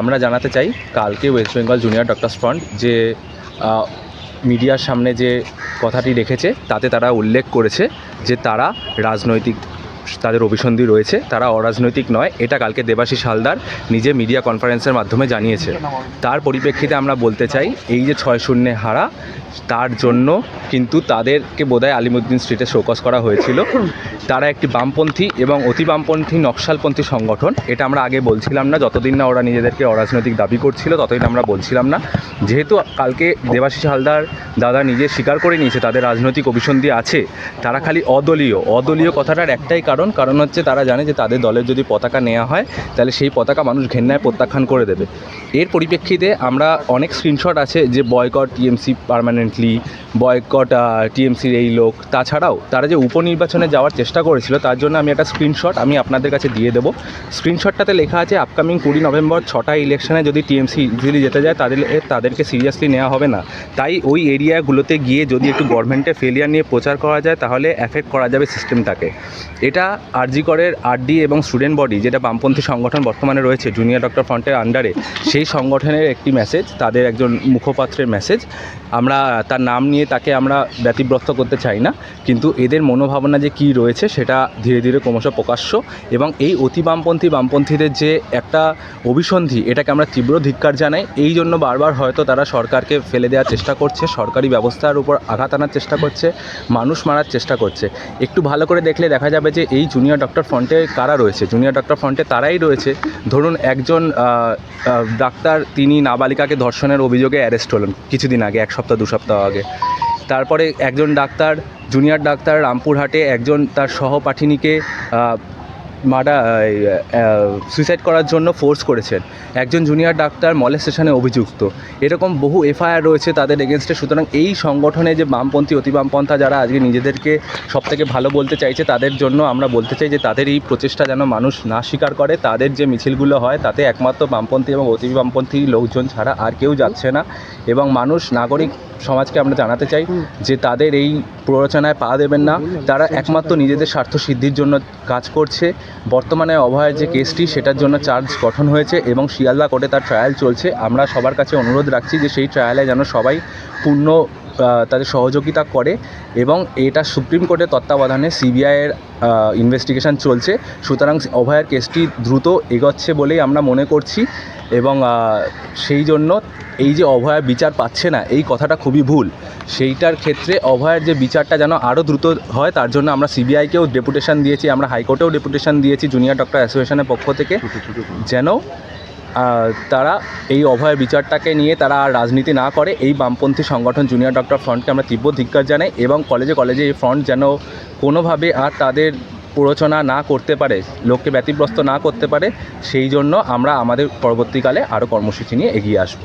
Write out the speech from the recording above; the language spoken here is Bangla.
আমরা জানাতে চাই কালকে West Bengal junior doctors front যে মিডিয়ার সামনে যে কথাটি রেখেছে, তাতে তারা উল্লেখ করেছে যে তারা রাজনৈতিক তাদের অভিসন্ধি রয়েছে। তারা অরাজনৈতিক নয়। এটা কালকে দেবাশিস হালদার নিজে মিডিয়া কনফারেন্সের মাধ্যমে জানিয়েছে। তার পরিপ্রেক্ষিতে আমরা বলতে চাই, এই যে ছয় শূন্যে হারা, তার জন্য কিন্তু তাদেরকে বোধহয় আলিমুদ্দিন স্ট্রিটে শোকস করা হয়েছিল। তারা একটি বামপন্থী এবং অতি বামপন্থী নকশালপন্থী সংগঠন। এটা আমরা আগে বলছিলাম না, যতদিন না ওরা নিজেদেরকে অরাজনৈতিক দাবি করছিল, ততদিন আমরা বলছিলাম না। যেহেতু কালকে দেবাশিস হালদার দাদা নিজে স্বীকার করে নিয়েছে, তাদের রাজনৈতিক অভিসন্ধি আছে, তারা খালি অদলীয় অদলীয় কথাটার একটাই কারণ কারণ কারণ হচ্ছে তারা জানে যে তাদের দলের যদি পতাকা নেওয়া হয়, তাহলে সেই পতাকা মানুষ ঘেন্নায় প্রত্যাখ্যান করে দেবে। এর পরিপ্রেক্ষিতে আমরা অনেক স্ক্রিনশট আছে যে বয়কট টিএমসি পার্মানেন্টলি বয়কট টিএমসির এই লোক। তাছাড়াও তারা যে উপনির্বাচনে যাওয়ার চেষ্টা করেছিল, তার জন্য আমি একটা স্ক্রিনশট আমি আপনাদের কাছে দিয়ে দেবো। স্ক্রিনশটটাতে লেখা আছে আপকামিং কুড়ি নভেম্বর ছটা ইলেকশনে যদি টিএমসি ইজিলি যেতে যায়, তাদের, তাদেরকে সিরিয়াসলি নেওয়া হবে না। তাই ওই এরিয়াগুলোতে গিয়ে যদি একটু গভর্নমেন্টের ফেলিয়ার নিয়ে প্রচার করা যায়, তাহলে অ্যাফেক্ট করা যাবে সিস্টেমটাকে এটা আরজি করের আরডি এবং স্টুডেন্ট বডি, যেটা বামপন্থী সংগঠন বর্তমানে রয়েছে, জুনিয়র ডক্টর ফ্রন্টের আন্ডারে সেই সংগঠনের একটি মেসেজ তাদের একজন মুখপাত্রের মেসেজ আমরা, তার নাম নিয়ে তাকে আমরা ব্যতিব্রস্ত করতে চাই না, কিন্তু এদের মনোভাবনা যে কী রয়েছে, সেটা ধীরে ধীরে ক্রমশ প্রকাশ্য এবং এই অতি বামপন্থী, বামপন্থীদের যে একটা অভিসন্ধি, এটাকে আমরা তীব্র ধিক্কার জানাই। এই জন্য বারবার হয়তো তারা সরকারকে ফেলে দেওয়ার চেষ্টা করছে, সরকারি ব্যবস্থার উপর আঘাত আনার চেষ্টা করছে, মানুষ মারার চেষ্টা করছে। একটু ভালো করে দেখলে দেখা যাবে যে এই জুনিয়র ডক্টর ফ্রন্টে কারা রয়েছে? জুনিয়র ডক্টর ফ্রন্টে তারাই রয়েছে। ধরুন একজন ডাক্তার, তিনি নাবালিকাকে ধর্ষণের অভিযোগে অ্যারেস্ট হলেন কিছুদিন আগে, এক সপ্তাহ, দু সপ্তাহ আগে। তারপরে একজন ডাক্তার জুনিয়র ডাক্তার রামপুরহাটে একজন তার সহপাঠিনীকে মার্ডার সুইসাইড করার জন্য ফোর্স করেছেন। একজন জুনিয়র ডাক্তার মলেস্টেশনে অভিযুক্ত। এরকম বহু এফআইআর রয়েছে তাদের এগেনস্টে সুতরাং এই সংগঠনে যে বামপন্থী অতি বামপন্থা যারা আজকে নিজেদেরকে সবথেকে ভালো বলতে চাইছে, তাদের জন্য আমরা বলতে চাই যে তাদের এই প্রচেষ্টা যেন মানুষ না স্বীকার করে, তাদের যে মিছিলগুলো হয়, তাতে একমাত্র বামপন্থী এবং অতি বামপন্থী লোকজন ছাড়া আর কেউ যাচ্ছে না। এবং মানুষ, নাগরিক সমাজকে আমরা জানাতে চাই যে তাদের এই প্ররোচনায় পা দেবেন না। তারা একমাত্র নিজেদের স্বার্থ সিদ্ধির জন্য কাজ করছে। বর্তমানে অভয়ের যে কেসটি সেটার জন্য চার্জ গঠন হয়েছে এবং শিয়ালদা কোর্টে তার ট্রায়াল চলছে। আমরা সবার কাছে অনুরোধ রাখছি যে সেই ট্রায়ালে যেন সবাই পূর্ণ তাদের সহযোগিতা করে এবং এটা সুপ্রিম কোর্টের তত্ত্বাবধানে সিবিআইয়ের ইনভেস্টিগেশন চলছে। সুতরাং অভয়ের কেসটি দ্রুত এগোচ্ছে বলেই আমরা মনে করছি এবং সেই জন্য এই যে অভয়া বিচার পাচ্ছে না, এই কথাটা খুবই ভুল। সেইটার ক্ষেত্রে অভয়ের যে বিচারটা যেন আরও দ্রুত হয়, তার জন্য আমরা সিবিআইকেও ডেপুটেশন দিয়েছি, আমরা হাইকোর্টেও ডেপুটেশন দিয়েছি জুনিয়র ডক্টর অ্যাসোসিয়েশনের পক্ষ থেকে, যেন তারা এই অভয় বিচারটাকে নিয়ে তারা আর রাজনীতি না করে, এই বামপন্থী সংগঠন জুনিয়র ডক্টর ফ্রন্টকে আমরা তীব্র ধিক্কার জানাই এবং কলেজে কলেজে এই ফ্রন্ট যেন কোনোভাবে আর তাদের প্ররোচনা না করতে পারে, লোককে ব্যতিগ্রস্ত না করতে পারে, সেই জন্য আমরা আমাদের পরবর্তীকালে আরও কর্মসূচি নিয়ে এগিয়ে আসব।